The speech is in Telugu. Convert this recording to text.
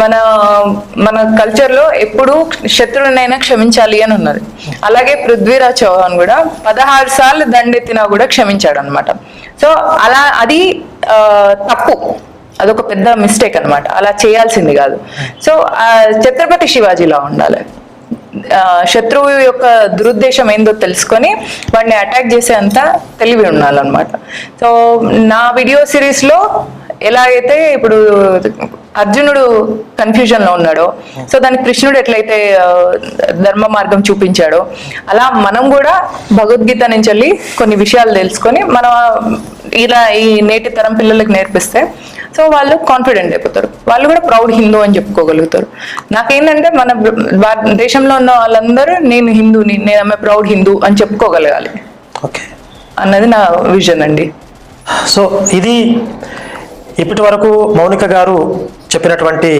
మన మన కల్చర్లో ఎప్పుడు శత్రువునైనా క్షమించాలి అని ఉన్నది. అలాగే పృథ్వీరాజ్ చౌహాన్ కూడా పదహారు సార్లు దండెత్తినా కూడా క్షమించాడు అనమాట సో అలా అది తప్పు. అదొక పెద్ద మిస్టేక్ అనమాట అలా చేయాల్సింది కాదు. సో ఛత్రపతి శివాజీలా ఉండాలి. శత్రువు యొక్క దురుద్దేశం ఏందో తెలుసుకొని వాడిని అటాక్ చేసే అంత తెలివి ఉండాలన్నమాట. సో నా వీడియో సిరీస్లో ఎలాగైతే ఇప్పుడు అర్జునుడు కన్ఫ్యూజన్లో ఉన్నాడో సో దానికి కృష్ణుడు ఎట్లయితే ధర్మ మార్గం చూపించాడో అలా మనం కూడా భగవద్గీత నుంచి వెళ్ళి కొన్ని విషయాలు తెలుసుకొని మనం ఇలా ఈ నేటి తరం పిల్లలకు నేర్పిస్తే సో వాళ్ళు కాన్ఫిడెంట్ అయిపోతారు. వాళ్ళు కూడా ప్రౌడ్ హిందూ అని చెప్పుకోగలుగుతారు. నాకేంటంటే మన దేశంలో ఉన్న వాళ్ళందరూ నేను హిందూని నేను ఆమె ప్రౌడ్ హిందూ అని చెప్పుకోగలగాలి. ఓకే. అన్నది నా విజన్ అండి. సో ఇది ఇప్పటి వరకు మౌనిక గారు చెప్పినటువంటి